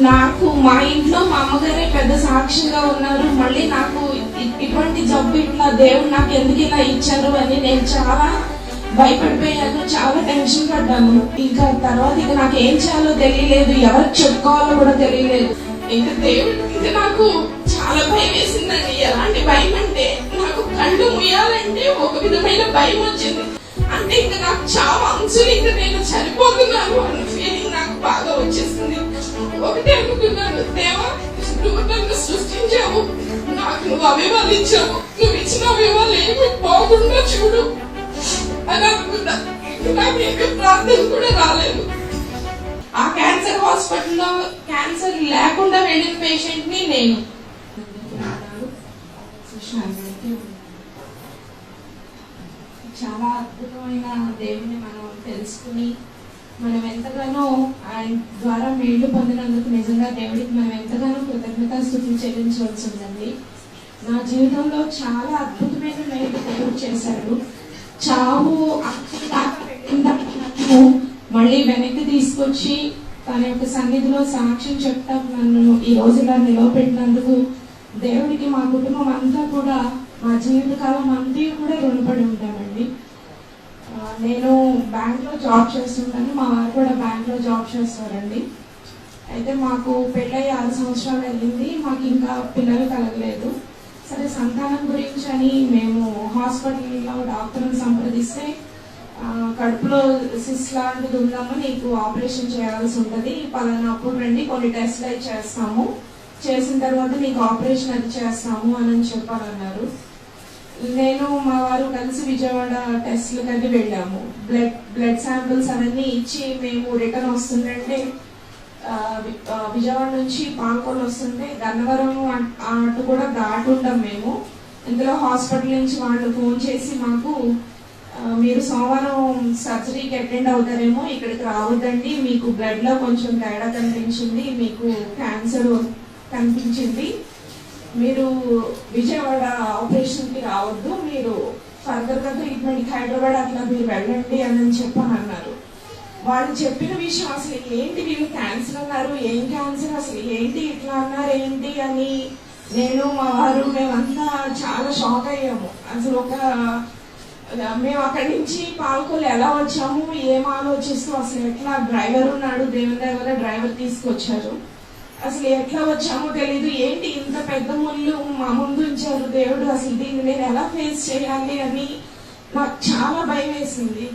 నాకు మా ఇంట్లో మా అమ్మగారే పెద్ద సాక్షిగా ఉన్నారు. మళ్ళీ నాకు ఇటువంటి జబ్బు ఇట్లా దేవుడు నాకు ఎందుకు ఇలా ఇచ్చారు అని నేను చాలా భయపడిపోయాను. చాలా టెన్షన్ పడ్డాను. ఇంకా తర్వాత ఇక నాకు ఏం చేయాలో తెలియలేదు. ఎవరికి చెప్పుకోవాలో కూడా తెలియలేదు. ఇంకా దేవుడి నాకు చాలా భయం వేసిందండి. ఎలాంటి భయం అంటే నాకు కళ్ళు ముయ్యాలంటే ఒక విధమైన భయం వచ్చింది. అంటే ఇంకా నాకు చాలా అంశులు ఇంకా నేను చనిపోతున్నాను అన్న ఫీలింగ్ నాకు బాగా వచ్చేసింది. ఒకటి అనుకున్నాను దేవా నువ్వు నన్ను సృష్టించావు. నాకు నువ్వు అవివాలు ఇచ్చావు నువ్వు ఇచ్చిన అవివాలు ఏమి పోకుండా చూడు. అని అనుకున్నా. నాకు ఏమి ప్రార్థన కూడా రాలేదు. ఆ క్యాన్సర్ హాస్పిటల్లో క్యాన్సర్ లేకుండా వెళ్ళిన పేషెంట్ని నేను. చాలా అద్భుతమైన దేవుని మనం తెలుసుకుని మనం ఎంతగానో ఆయన ద్వారా మేలు పొందినందుకు నిజంగా దేవుడికి మనం ఎంతగానో కృతజ్ఞత స్థుతులు చెల్లించవలసి ఉందండి. నా జీవితంలో చాలా అద్భుతమైన మేలు దేవుడు చేశాడు. చావు అక్కడి మళ్ళీ వెనక్కి తీసుకొచ్చి తన యొక్క సన్నిధిలో సాక్ష్యం చెప్తా నన్ను ఈ రోజు ఇలా నిలవబెట్టినందుకు దేవుడికి మా కుటుంబం అంతా కూడా మా జీవితకాలం అంతా కూడా రుణపడి ఉంటామండి. నేను బ్యాంక్లో జాబ్ చేస్తుంటాను. మా వారు కూడా బ్యాంక్లో జాబ్ చేస్తారండి. అయితే మాకు పెళ్ళయి ఆరు సంవత్సరాలు వెళ్ళింది. మాకు ఇంకా పిల్లలు కలగలేదు. సరే సంతానం గురించి అని మేము హాస్పిటల్లో డాక్టర్ని సంప్రదిస్తే కడుపులో సిస్ లాంటిది ఉందమ్మా నీకు ఆపరేషన్ చేయాల్సి ఉంటుంది. పలానా అప్పుడు రండి కొన్ని టెస్ట్లు అవి చేస్తాము. చేసిన తర్వాత నీకు ఆపరేషన్ అది చేస్తాము అని చెప్పాలన్నారు. నేను మా వారు కలిసి విజయవాడ టెస్ట్లకు అది వెళ్ళాము. బ్లడ్ బ్లడ్ శాంపిల్స్ అవన్నీ ఇచ్చి మేము రిటర్న్ వస్తుందంటే విజయవాడ నుంచి పాంకోలు వస్తుంటే గన్నవరం అటు కూడా దాటుంటాం మేము. ఇందులో హాస్పిటల్ నుంచి వాళ్ళు ఫోన్ చేసి మాకు మీరు సోమవారం సర్జరీకి అటెండ్ అవుతారేమో ఇక్కడికి రావద్దండి మీకు బ్లడ్లో కొంచెం తేడా కనిపించింది మీకు క్యాన్సర్ కనిపించింది. మీరు విజయవాడ ఆపరేషన్కి రావద్దు మీరు ఫర్దర్గా ట్రీట్మెంట్ హైదరాబాద్ అట్లా మీరు వెళ్ళండి అని చెప్పని అన్నారు వాళ్ళు చెప్పిన విషయం అసలు ఏంటి? వీళ్ళు క్యాన్సర్ అన్నారు. ఏం క్యాన్సర్ అసలు ఏంటి? ఇట్లా అన్నారు ఏంటి అని నేను మా వారు మేమంతా చాలా షాక్ అయ్యాము. అసలు ఒక మేము అక్కడి నుంచి పాల్కొల్లు ఎలా వచ్చాము? ఏం ఆలోచిస్తూ అసలు ఎట్లా డ్రైవర్ ఉన్నాడు? దేవుని దగ్గర డ్రైవర్ తీసుకొచ్చారు. అసలు ఎట్లా వచ్చామో తెలీదు? ఏంటి ఇంత పెద్ద ముళ్ళు? మా ముందు ఉంచారు దేవుడు. అసలు దీన్ని నేను ఎలా ఫేస్ చేయాలి అని నాకు చాలా భయం వేసింది.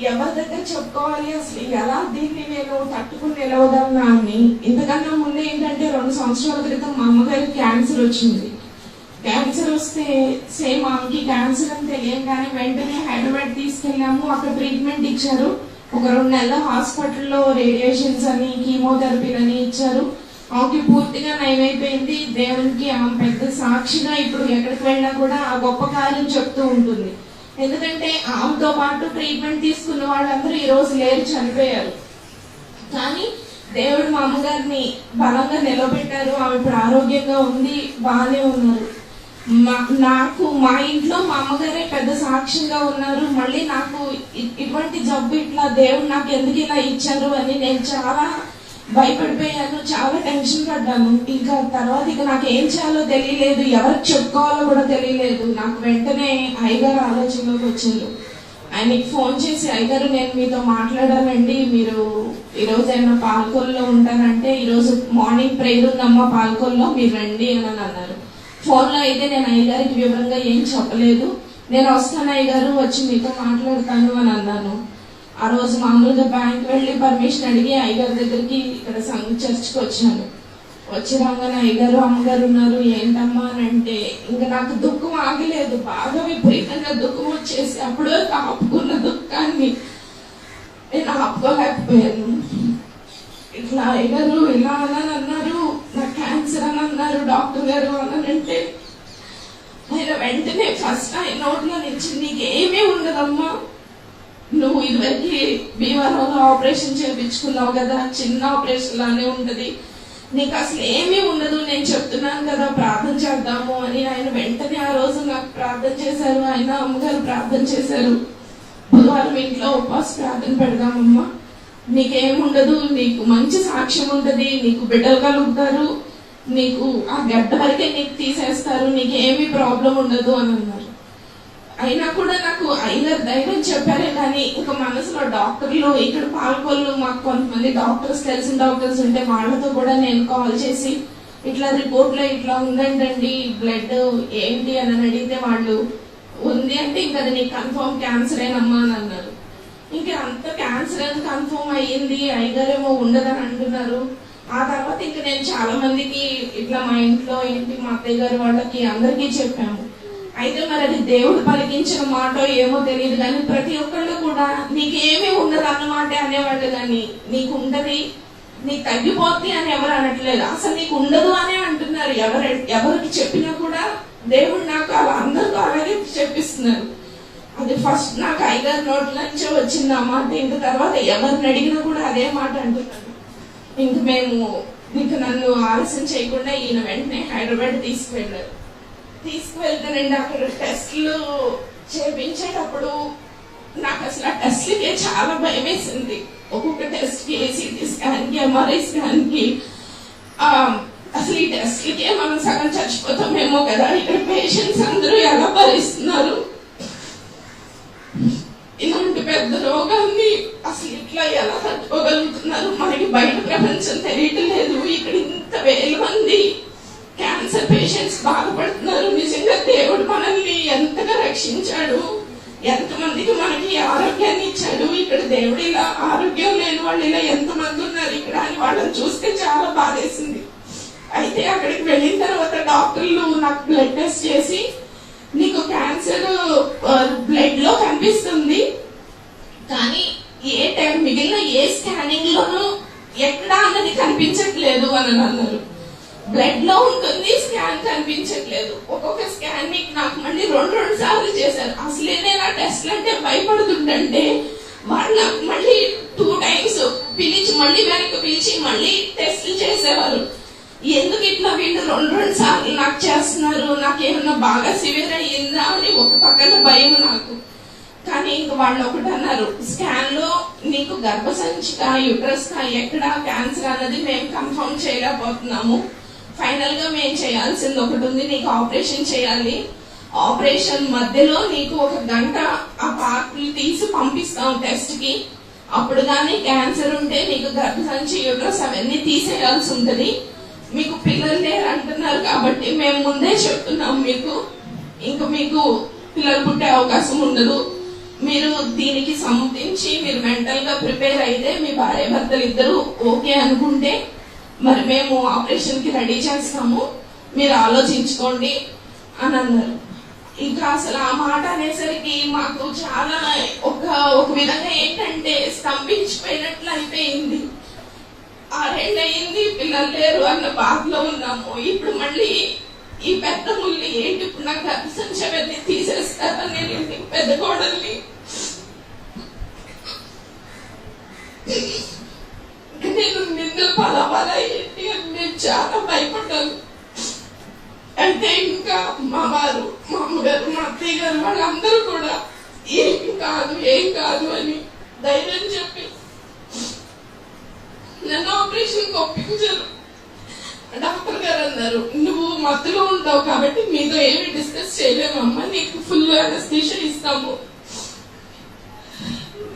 ఎవరి దగ్గర చెప్పుకోవాలి? అసలు ఎలా దీన్ని నేను తట్టుకుని నిలవదన్నా అని ఇంతకన్నా ముందు ఏంటంటే రెండు సంవత్సరాల క్రితం మా అమ్మగారికి క్యాన్సర్ వచ్చింది. క్యాన్సర్ వస్తే సేమ్ ఆమెకి క్యాన్సర్ అని తెలియగానే వెంటనే హైదరాబాద్ తీసుకెళ్ళాము. అక్కడ ట్రీట్మెంట్ ఇచ్చారు. ఒక రెండు నెలల హాస్పిటల్లో రేడియేషన్స్ అని కీమోథెరపీ అని ఇచ్చారు. ఆమెకి పూర్తిగా నయమైపోయింది. దేవునికి ఆమె పెద్ద సాక్షిగా ఇప్పుడు ఎక్కడికి వెళ్ళినా కూడా ఆ గొప్ప కార్యం చెప్తూ ఉంటుంది. ఎందుకంటే ఆమెతో పాటు ట్రీట్మెంట్ తీసుకున్న వాళ్ళందరూ ఈ రోజు లేరు చనిపోయారు. కానీ దేవుడు మా అమ్మగారిని బలంగా నిలబెట్టారు. ఆమె ఇప్పుడు ఆరోగ్యంగా ఉంది బాగానే ఉన్నారు. నాకు మా ఇంట్లో మా అమ్మగారే పెద్ద సాక్ష్యంగా ఉన్నారు. మళ్ళీ నాకు ఇటువంటి జబ్బు ఇట్లా దేవుడు నాకు ఎందుకు ఇలా ఇచ్చారు అని నేను చాలా భయపడిపోయాను చాలా టెన్షన్ పడ్డాను. ఇంకా తర్వాత ఇక నాకు ఏం చేయాలో తెలియలేదు ఎవరికి చెప్పుకోవాలో కూడా తెలియలేదు. నాకు వెంటనే అయ్యగారు ఆలోచనలోకి వచ్చారు. ఆయనకి ఫోన్ చేసి అయ్యగారు నేను మీతో మాట్లాడానండి. మీరు ఈరోజు ఏమైనా పాల్కొల్లో ఉంటానంటే ఈరోజు మార్నింగ్ ప్రేయర్ ఉందమ్మా పాల్కొల్లో మీరు రండి అని అన్నారు. ఫోన్లో అయితే నేను అయ్యగారికి వివరంగా ఏం చెప్పలేదు. నేను వస్తాను అయ్యగారు వచ్చి మీతో మాట్లాడతాను అని అన్నాను. ఆ రోజు మామూలుగా బ్యాంక్ వెళ్ళి పర్మిషన్ అడిగి అయ్యగారి దగ్గరికి ఇక్కడ సంఘ చర్చ్కి వచ్చాను. వచ్చి రాగానే అయ్యగారు అమ్మగారు ఉన్నారు ఏంటమ్మా అని అంటే ఇంకా నాకు దుఃఖం ఆగలేదు బాగా విపరీతంగా దుఃఖం వచ్చేసి అప్పుడు ఆపుకున్న దుఃఖాన్ని నేను ఆపుకోలేకపోయాను. ఇట్లా అయ్యగారు ఇలా అని అన్నారు. క్యాన్సర్ అని అన్నారు డాక్టర్ గారు అని అంటే ఆయన వెంటనే ఫస్ట్ ఆయన నోట్లో నుంచి నీకేమీ ఉండదమ్మా. నువ్వు ఇదివరకు భీమవరంలో ఆపరేషన్ చేయించుకున్నావు కదా చిన్న ఆపరేషన్ లానే ఉంటది. నీకు అసలు ఏమీ ఉండదు నేను చెప్తున్నాను కదా ప్రార్థన చేద్దాము అని ఆయన వెంటనే ఆ రోజు నాకు ప్రార్థన చేశారు. ఆయన అమ్మగారు ప్రార్థన చేశారు. బుధవారం ఇంట్లో ఉపవాస ప్రార్థన పెడదామమ్మా. నీకేముండదు నీకు మంచి సాక్ష్యం ఉంటది నీకు బిడ్డలు కలుగుతారు. నీకు ఆ గడ్డ వరకే నీకు తీసేస్తారు నీకు ఏమీ ప్రాబ్లం ఉండదు అని అన్నారు. అయినా కూడా నాకు అయ్యగారు ధైర్యం చెప్పారే కానీ ఇంకా మనసులో డాక్టర్లు ఇక్కడ పాల్గొల్లు మాకు కొంతమంది డాక్టర్స్ తెలిసిన డాక్టర్స్ ఉంటే వాళ్ళతో కూడా నేను కాల్ చేసి ఇట్లా రిపోర్ట్లో ఇట్లా ఉందంటండి బ్లడ్ ఏంటి? అని అడిగితే వాళ్ళు ఉంది అంటే ఇంకా అది నీకు కన్ఫర్మ్ క్యాన్సర్ ఏనమ్మా అని అన్నారు. ఇంకా అంత క్యాన్సర్ అని కన్ఫర్మ్ అయ్యింది అయ్యగారేమో ఉండదని అంటున్నారు. ఆ తర్వాత ఇంకా నేను చాలా మందికి ఇట్లా మా ఇంట్లో ఏంటి మా అత్తయ్య గారు వాళ్ళకి అందరికీ చెప్పాము. అయితే మరి అది దేవుడు పలికించిన మాట ఏమో తెలియదు కానీ ప్రతి ఒక్కళ్ళు కూడా నీకేమీ ఉండదు అన్నమాట అనేవాళ్ళు కానీ నీకు ఉండదు నీకు తగ్గిపోద్ది అని ఎవరు అనట్లేదు. అసలు నీకు ఉండదు అనే అంటున్నారు. ఎవరు ఎవరికి చెప్పినా కూడా దేవుడు నాకు అలా అందరితో అలాగే చెప్పిస్తున్నారు. అది ఫస్ట్ నాకు ఐదారు నోట్ల నుంచే వచ్చింది ఆ మాట. ఇంక తర్వాత ఎవరిని అడిగినా కూడా అదే మాట అంటున్నారు. ఇంక మేము ఇంక నన్ను ఆలస్యం చేయకుండా ఈయన వెంటనే హైదరాబాద్ తీసుకువెళ్ళారు తీసుకువెళ్తానండి అక్కడ టెస్ట్లు చేపించేటప్పుడు నాకు అసలు ఆ టెస్ట్లకే చాలా భయం వేసింది. ఒక్కొక్క టెస్ట్కి సిటీ స్కాన్కి ఎంఆర్ఐ స్కాన్కి అసలు ఈ టెస్ట్లకే మనం సగం చచ్చిపోతామేమో కదా. ఇక్కడ పేషెంట్స్ అందరూ ఎలా భరిస్తున్నారు? పెద్ద రోగాన్ని అసలు ఇట్లా ఎలా తట్టుకోగలుగుతున్నారు? మనకి బయట ప్రపంచం తెలియటం లేదు ఇక్కడ ఇంత వేల మంది క్యాన్సర్ పేషెంట్స్ బాధపడుతున్నారు. నిజంగా దేవుడు మనల్ని ఎంతగా రక్షించాడు? ఎంతమందికి మనకి ఆరోగ్యాన్ని ఇచ్చాడు? ఇక్కడ దేవుడు ఇలా ఆరోగ్యం లేని వాళ్ళు ఇలా ఎంతమంది ఉన్నారు? ఇక్కడ అని వాళ్ళని చూస్తే చాలా బాధేసింది. అయితే అక్కడికి వెళ్ళిన తర్వాత డాక్టర్లు నాకు బ్లడ్ టెస్ట్ చేసి నీకు క్యాన్సర్ బ్లడ్లో కనిపిస్తుంది. కానీ ఏ టైం మిగిలిన ఏ స్కానింగ్ లోనూ ఎక్కడా అన్నది కనిపించట్లేదు అని అన్నారు బ్లడ్లో ఉంటుంది స్కాన్ కనిపించట్లేదు. ఒక్కొక్క స్కాన్ నాకు మళ్ళీ రెండు రెండు సార్లు చేశారు. అసలే నేను ఆ టెస్ట్ అంటే భయపడుతుంటే వాళ్ళు నాకు మళ్ళీ టూ టైమ్స్ పిలిచి మళ్ళీ వెనక్కి పిలిచి మళ్ళీ టెస్ట్లు చేసేవారు. ఎందుకు ఇట్లా వీళ్ళు రెండు రెండు సార్లు నాకు చేస్తున్నారు? నాకేమన్నా బాగా సివియర్ అయ్యిందా అని ఒక పక్కన భయం నాకు. కానీ ఇంక వాళ్ళు ఒకటి అన్నారు స్కాన్లో నీకు గర్భసంచిక యుట్రస్ ఎక్కడ క్యాన్సర్ అన్నది మేము కన్ఫర్మ్ చేయలేకపోతున్నాము. ఫైనల్గా మేము చేయాల్సింది ఒకటి ఉంది నీకు ఆపరేషన్ చేయాలి. ఆపరేషన్ మధ్యలో నీకు ఒక గంట ఆ పార్ట్లు తీసి పంపిస్తాం టెస్ట్కి అప్పుడు కానీ క్యాన్సర్ ఉంటే నీకు గర్భసంచి యుట్రస్ అవన్నీ తీసేయాల్సి ఉంటుంది. మీకు పిల్లలు లేరు అంటున్నారు కాబట్టి మేము ముందే చెప్తున్నాం మీకు. ఇంకా మీకు పిల్లలు పుట్టే అవకాశం ఉండదు. మీరు దీనికి సంబంధించి మీరు మెంటల్గా ప్రిపేర్ అయితే మీ భార్య భర్తలు ఇద్దరు ఓకే అనుకుంటే మరి మేము ఆపరేషన్కి రెడీ చేస్తాము. మీరు ఆలోచించుకోండి అని అన్నారు. ఇంకా అసలు ఆ మాట అనేసరికి మాకు చాలా ఒక ఒక విధంగా ఏంటంటే స్తంభించిపోయినట్లు అయిపోయింది. రెండు అయింది పిల్లలు లేరు అన్న బాధలో ఉన్నాము. ఇప్పుడు మళ్ళీ ఈ పెద్ద ముల్లి ఏంటి ఇప్పుడు నాకు గర్భసంచవన్నీ తీసేస్తారని నేను ఇంటికి పెద్ద కోడల్ని. నేను నిందలు పలవాలా ఏంటి అని నేను చాలా భయపడ్డాను. అంటే ఇంకా మా వారు మా అమ్మగారు మా అత్తయ్య గారు వాళ్ళందరూ కూడా ఏం కాదు ఏం కాదు అని ధైర్యం చెప్పి నన్ను ఆపరేషన్ ఒప్పించారు. డాక్టర్ గారు అన్నారు నువ్వు మత్తులో ఉంటావు కాబట్టి మీతో ఏమి డిస్కస్ చేయలేమమ్మా నీకు ఫుల్ అనస్థీషియా ఇస్తాము.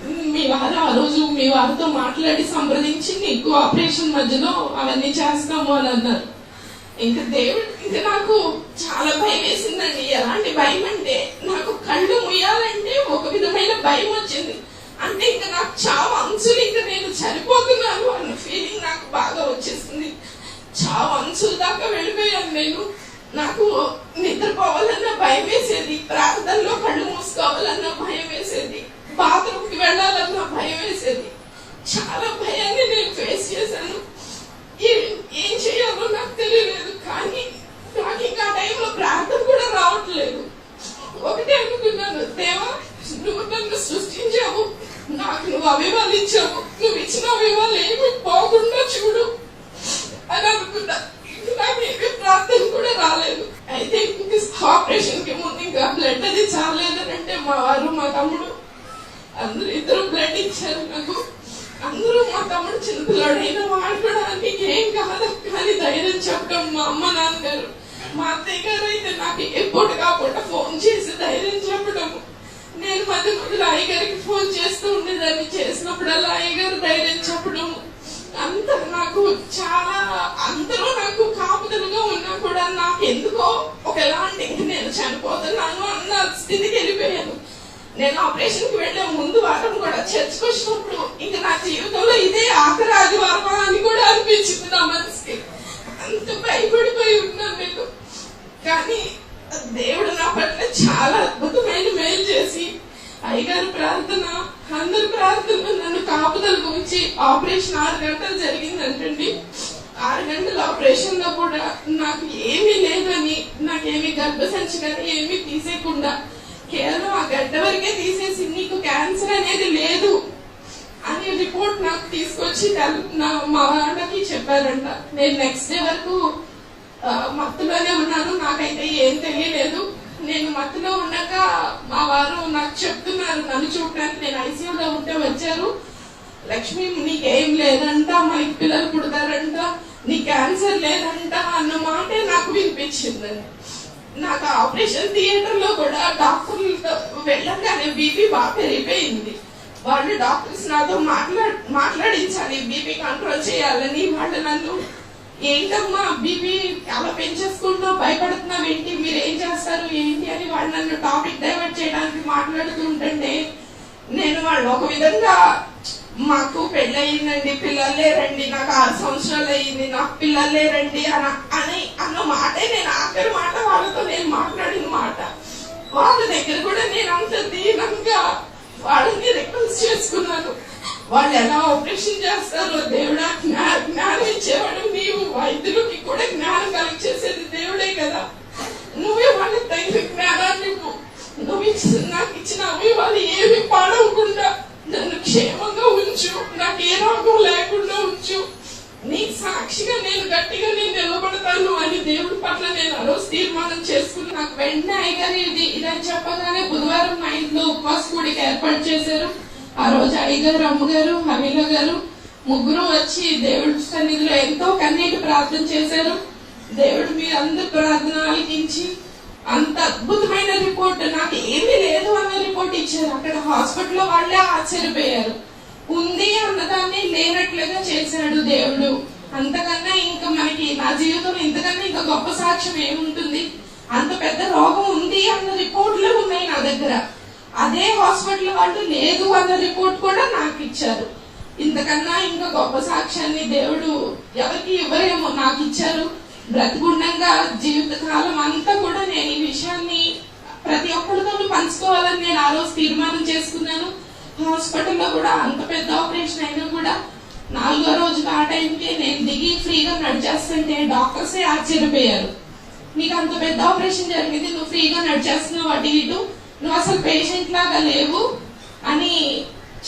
మీ వారు ఆ రోజు మీ వారితో మాట్లాడి సంప్రదించి నీకు ఆపరేషన్ మధ్యలో అవన్నీ చేస్తాము అని అన్నారు. ఇంకా దేవుడు ఇంకా నాకు చాలా భయం వేసిందండి. ఎలాంటి భయం అంటే నాకు కళ్ళు ముయ్యాలంటే ఒక విధమైన భయం వచ్చింది. అంటే ఇంకా నాకు చాలా అంశులు ఇంకా నేను చనిపోతున్నాను అన్న ఫీలింగ్ నాకు బాగా వచ్చేసింది. ఆ వంశుల దాకా వెళ్ళిపోయాను నేను. నాకు నిద్రపోవాలన్న భయం వేసేది. ప్రార్థనలో కళ్ళు మూసుకోవాలన్న భయం వేసేది. బాత్రూమ్కి వెళ్ళాలన్న భయం వేసేది. చాలా భయాన్ని నేను ఫేస్ చేశాను. ఏం ఏం చేయాలో నాకు తెలియలేదు. కానీ నాకు ఇంకా ఆ టైంలో ప్రార్థన కూడా రావట్లేదు. ఒకటే అనుకున్నాను దేవా నువ్వు నన్ను సృష్టించావు. నాకు నువ్వు అభిమానించావు. నువ్వు ఇచ్చిన అభిమానులు ఏమి పోకుండా చూడు. అని అనుకున్నా నాకు ఏమీ ప్రార్థన కూడా రాలేదు అయితే ఇంక ఆపరేషన్కి ముందు ఇంకా బ్లడ్ అది చాలేదని అంటే మా వారు మా తమ్ముడు అందరూ ఇద్దరు బ్లడ్ ఇచ్చారు నాకు అందరూ మా తమ్ముడు చిన్నపిల్లాడైన వాడు కూడా నీకేం కాదు కానీ ధైర్యం చెప్పడం మా అమ్మ నాన్నగారు మా అత్తయ్య గారు అయితే నాకు ఎప్పుడు కాకుండా ఫోన్ చేసి ధైర్యం చెప్పడం నేను మధ్య మధ్యలో అయ్యగారికి ఫోన్ చేస్తూ ఉండేదాన్ని. చేసినప్పుడల్లా అయ్యగారు ధైర్యం చెప్పడం అంత నాకు చాలా అందరూ నాకు కాపుదలుగా ఉన్నా కూడా నాకు ఎందుకో ఒక ఎలాంటి నేను చనిపోతున్నాను అన్న స్థితికి వెళ్ళిపోయాను. నేను ఆపరేషన్కి వెళ్ళే ముందు వారం కూడా చర్చకు వచ్చినప్పుడు ఇంకా నా జీవితంలో ఇదే ఆఖరి ఆదివారం అని కూడా అనిపించింది నా మనసుకి. అంత భయపడిపోయి ఉన్నాను నేను. కానీ దేవుడు నా పట్ల చాలా అద్భుతమైన మేలు చేసి అయ్యగారు ప్రార్థన అందరు ప్రార్థనలు నన్ను కాపుదల గురించి ఆపరేషన్ ఆరు గంటలు జరిగిందంటండి. ఆరు గంటల ఆపరేషన్లో కూడా నాకు ఏమీ లేదని నాకేమీ గర్భసంచి కానీ ఏమీ తీసేయకుండా కేవలం ఆ గడ్డ వరకే తీసేసి నీకు క్యాన్సర్ అనేది లేదు అనే రిపోర్ట్ నాకు తీసుకొచ్చి నా మా వాళ్ళకి చెప్పారంట. నేను నెక్స్ట్ డే వరకు మత్తులోనే ఉన్నాను. నాకైతే ఏం తెలియలేదు. నేను మత్తులో ఉన్నాక మా వారు నాకు చెప్తున్నారు నన్ను చూడడానికి నేను ఐసీయూలో ఉంటే వచ్చారు. లక్ష్మి నీకేం లేదంట మనకి పిల్లలు పుడతారంట నీ క్యాన్సర్ లేదంట అన్న మాటే నాకు వినిపించిందండి నాకు ఆపరేషన్ థియేటర్లో కూడా డాక్టర్లతో వెళ్ళగానే బీపీ బాగా పెరిగిపోయింది. వాళ్ళు డాక్టర్స్ నాతో మాట్లా మాట్లాడించాలి బీపీ కంట్రోల్ చేయాలని వాళ్ళు నన్ను ఏంటమ్మా బీబీ అలా పెంచేసుకుంటూ భయపడుతున్నావు ఏంటి? మీరు ఏం చేస్తారు? ఏంటి అని వాళ్ళు నన్ను టాపిక్ డైవర్ట్ చేయడానికి మాట్లాడుతూ ఉంటుంటే నేను వాళ్ళు ఒక విధంగా మాకు పెళ్ళయిందండి పిల్లలు లేరండి నాకు ఆరు సంవత్సరాలు అయ్యింది నాకు పిల్లలు లేరండి అని అని అన్న మాటే నేను ఆఖరి మాట వాళ్ళతో నేను మాట్లాడిన మాట. వాళ్ళ దగ్గర కూడా నేను అంత దీనంగా వాళ్ళని రిక్వెస్ట్ చేసుకున్నాను. వాళ్ళు ఎలా ఆపరేషన్ చేస్తారో దేవుడా జ్ఞానం ఇచ్చేవాడు నీవు. వైద్యులకి కూడా జ్ఞానం కలెక్ట్ చేసేది దేవుడే కదా. నువ్వే వాళ్ళకి తగిన జ్ఞానాన్ని నువ్వు ఇచ్చిన నాకు ఇచ్చిన వాళ్ళు ఏమి పాడవకుండా నన్ను క్షేమంగా ఉంచు. నాకు ఏ రోగం లేకుండా ఉంచు. నీ సాక్షిగా నేను గట్టిగా నేను నిలబడతాను అని దేవుడి పట్ల నేను ఆ రోజు తీర్మానం చేసుకుని నాకు వెంటనే అయ్యగారు ఇది ఇదని చెప్పగానే బుధవారం మా ఇంట్లో ఉపవాస కూడికి ఏర్పాటు చేశారు. ఆ రోజు అయ్యగారు అమ్మగారు హమీల గారు ముగ్గురు వచ్చి దేవుడి సన్నిధిలో ఎంతో కన్నీటి ప్రార్థన చేశారు. దేవుడు మీ అందరి ప్రార్థన ఆలకించి అంత అద్భుతమైన రిపోర్ట్ నాకు ఏమీ లేదు అన్న రిపోర్ట్ ఇచ్చారు. అక్కడ హాస్పిటల్ వాళ్ళే ఆశ్చర్యపోయారు. ఉంది అన్నదాన్ని లేనట్లుగా చేశాడు దేవుడు. అంతకన్నా ఇంకా మనకి నా జీవితంలో ఇంతకన్నా ఇంకా గొప్ప సాక్ష్యం ఏముంటుంది? అంత పెద్ద రోగం ఉంది అన్న రిపోర్ట్లు ఉన్నాయి నా దగ్గర. అదే హాస్పిటల్ వాళ్ళు లేదు అన్న రిపోర్ట్ కూడా నాకు ఇచ్చారు. ఇంతకన్నా ఇంకా గొప్ప సాక్ష్యాన్ని దేవుడు ఎవరికి ఇవ్వరేమో నాకు ఇచ్చారు. బ్రతికుండంగా జీవితకాలం అంతా కూడా నేను ఈ విషయాన్ని ప్రతి ఒక్కరితో పంచుకోవాలని నేను ఆ రోజు తీర్మానం చేసుకున్నాను. హాస్పిటల్లో కూడా అంత పెద్ద ఆపరేషన్ అయినా కూడా నాలుగో రోజు ఆ టైంకి నేను దిగి ఫ్రీగా నడిచేస్తుంటే డాక్టర్సే ఆశ్చర్యపోయారు. నీకు అంత పెద్ద ఆపరేషన్ జరిగింది నువ్వు ఫ్రీగా నడిచేస్తున్నావు అటు ఇటు? నువ్వు అసలు పేషెంట్ లాగా లేవు అని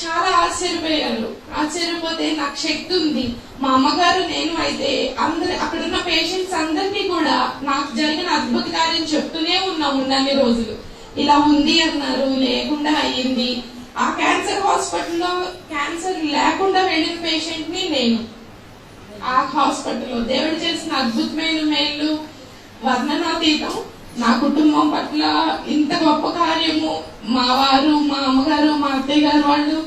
చాలా ఆశ్చర్యపోయారు. ఆశ్చర్యపోతే నాకు శక్తి ఉంది. మా అమ్మగారు నేను అయితే అందరి అక్కడ ఉన్న పేషెంట్స్ అందరినీ కూడా నాకు జరిగిన అద్భుత కార్యం చెప్తూనే ఉన్నాం ఉన్నన్ని రోజులు. ఇలా ఉంది అన్నారు లేకుండా అయ్యింది. ఆ క్యాన్సర్ హాస్పిటల్లో క్యాన్సర్ లేకుండా వెళ్ళిన పేషెంట్ని నేను ఆ హాస్పిటల్లో దేవుడు చేసిన అద్భుతమైన మేలు వర్ణనాతీతం. నా కుటుంబం పట్ల ఇంత గొప్ప కార్యము మా వారు మా అమ్మగారు మా అత్తయ్య గారు వాళ్ళు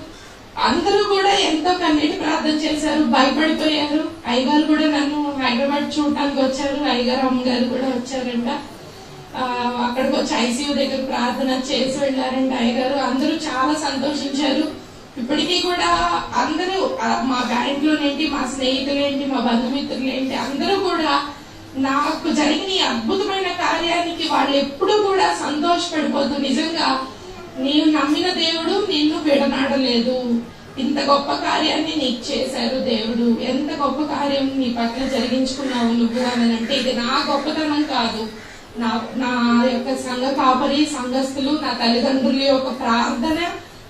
అందరూ కూడా ఎంతో కన్నీటి ప్రార్థన చేశారు భయపడిపోయారు. అయ్యగారు కూడా నన్ను హైదరాబాద్ చూడటానికి వచ్చారు. అయ్యగారు అమ్మగారు కూడా వచ్చారంట. అక్కడికి వచ్చి ఐసీయూ దగ్గర ప్రార్థన చేసి వెళ్ళారంట అయ్యగారు. అందరూ చాలా సంతోషించారు. ఇప్పటికీ కూడా అందరూ మా బ్యాంక్లోనేంటి మా స్నేహితులు ఏంటి మా బంధుమిత్రులు ఏంటి అందరూ కూడా నాకు జరిగిన ఈ అద్భుతమైన కార్యానికి వాళ్ళు ఎప్పుడూ కూడా సంతోషపడిపోతూ నిజంగా నీవు నమ్మిన దేవుడు నిన్ను విడనాడలేదు. ఇంత గొప్ప కార్యాన్ని నీకు చేశారు దేవుడు. ఎంత గొప్ప కార్యం నీ పట్ల జరిగించుకున్నావు నువ్వు అని అంటే ఇది నా గొప్పతనం కాదు. నా నా యొక్క సంఘ కాపరి సంఘస్థులు నా తల్లిదండ్రుల యొక్క ప్రార్థన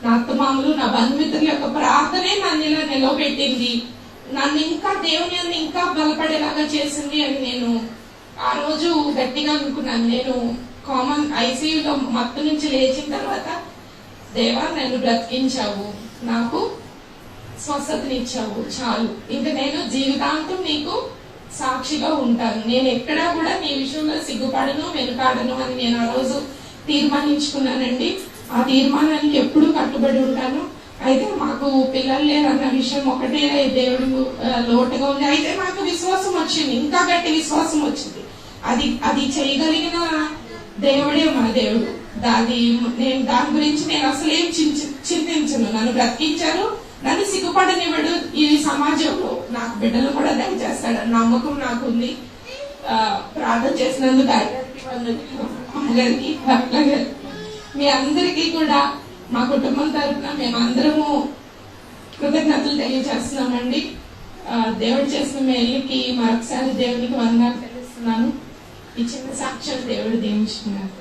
నా అత్తమామలు నా బంధుమిత్రుల యొక్క ప్రార్థనే నన్ను ఇలా నిలవబెట్టింది. నన్ను ఇంకా దేవుని అందు ఇంకా బలపడేలాగా చేసింది అని నేను ఆ రోజు గట్టిగా అనుకున్నాను. నేను కామన్ ఐసీయూలో మత్తు నుంచి లేచిన తర్వాత దేవా నన్ను బ్రతికించావు. నాకు స్వస్థతనిచ్చావు. చాలు. ఇంకా నేను జీవితాంతం నీకు సాక్షిగా ఉంటాను. నేను ఎక్కడా కూడా నీ విషయంలో సిగ్గుపడను వెనుకాడను అని నేను ఆ రోజు తీర్మానించుకున్నానండి. ఆ తీర్మానానికి ఎప్పుడూ కట్టుబడి ఉంటాను. అయితే మాకు పిల్లలు లేరన్న విషయం ఒకటే దేవుడు లోటుగా ఉంది. అయితే మాకు విశ్వాసం వచ్చింది. ఇంకా గట్టి విశ్వాసం వచ్చింది. అది అది చేయగలిగిన దేవుడే మన దేవుడు. దాది నేను దాని గురించి నేను అసలు ఏం చింతించను. నన్ను బ్రతికించారు. నన్ను సిగ్గుపడనివ్వడు ఈ సమాజంలో. నాకు బిడ్డలు కూడా దయచేస్తాడు. నమ్మకం నాకు ఉంది ప్రార్థన చేసినందుకు అయ్యగారికి మీ అందరికీ కూడా మా కుటుంబం తరఫున మేమందరము కృతజ్ఞతలు తెలియజేస్తున్నామండి. దేవుడు చేసిన మేలుకి మరొకసారి దేవునికి వందనాలు తెలుస్తున్నాను. ఈ చిన్న సాక్ష్యం దేవుడు దీవించుకున్నారు